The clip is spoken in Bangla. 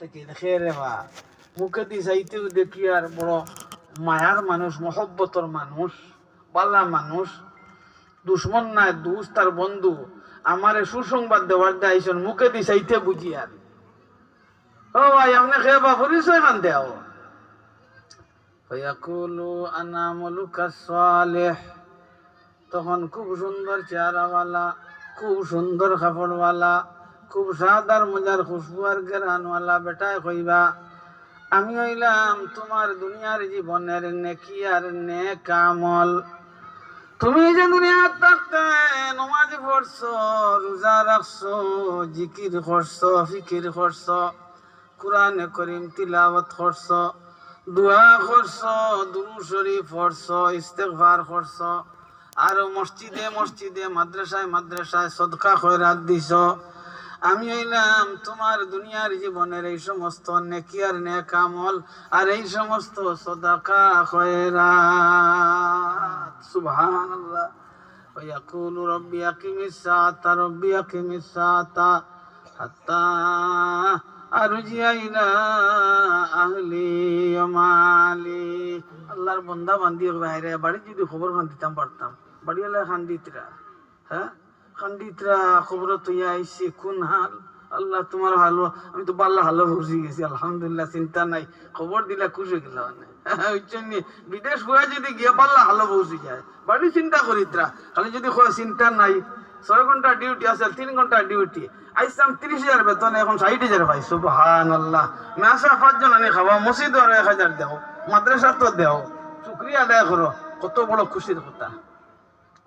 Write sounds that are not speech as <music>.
থেকে দেখে রে বা মুখে দি চাইতেও দেখি আর বড় মায়ার মানুষ, মহব্বতর মানুষ, বালা মানুষ, দুশ্মন নাই, দুস তার বন্ধু। আমারে সুসংবাদ দেওয়ার দায়িত্ব মুখে দি চাইতে বুঝি আর। ও ভাই, আপনি খেয়ে বা পরিচয় খান দেও ফয়াকুলু আনা মলুকা সালেহ। তখন খুব সুন্দর চেহারাওয়ালা, খুব সুন্দর কাপড়ওয়ালা। খুব সাদার মজার খুশবু আর গেরানওয়ালা বেটায় কইবা। আমি হইলাম তোমার দুনিয়ার জীবনের নেকি আর নে কামল তুমি যে দুনিয়ার থাকতে নমাজ পড়ছো, রোজা রাখছো, জিকির করছ, ফিকির করছ, কোরআনে করিম তিলাওয়াত করছ, দোয়া করছ দুরু শরীফ পড়ছো, ইস্তেগফার করছ, আর মসজিদে মসজিদে, মাদ্রাসায় মাদ্রাসায় সদকা খয়রাত দিছ আমি হইলাম তোমার দুনিয়ার জীবনের এই সমস্ত নেকিয়ার নেকামল আর এই সমস্ত সদাকা খয়রাত সুবহানাল্লাহ ويقول ربي أقم الساعة ربي أقم الساعة حتى أرجع إلى أهلي ومالي আল্লাহর বন্দা বান্দি বাইরে বাড়ি যদি খবর খান দিতাম পারতাম বাড়ি এলাকায় খান দিতরা হ্যাঁ খান দিতরা খবর তুই আইসি, কোন হাল? আল্লাহ তোমার ভালো আমি তো পাল্লা ভালো বুঝি গেছি, আলহামদুলিল্লাহ, চিন্তা নাই। খবর দিলা খুশি গেল <laughs> ওই বিদেশ হয়ে যদি গিয়ে পাল্লা ভালো পৌঁছে যায়, বাড়ি চিন্তা করিতরা খালি যদি চিন্তা নাই, ছয় ঘণ্টা ডিউটি আছে, তিন ঘণ্টা ডিউটি। আইসাম তিরিশ হাজার বেতন, এখন ষাট হাজার পাই। সুবহান আল্লাহ মেসা পাঁচজন আনি খাওয়া মসজিদ এক হাজার দেও মাদ্রাসা তো দেও। শুক্রিয়া আদায় করো, কত বড় খুশির কথা।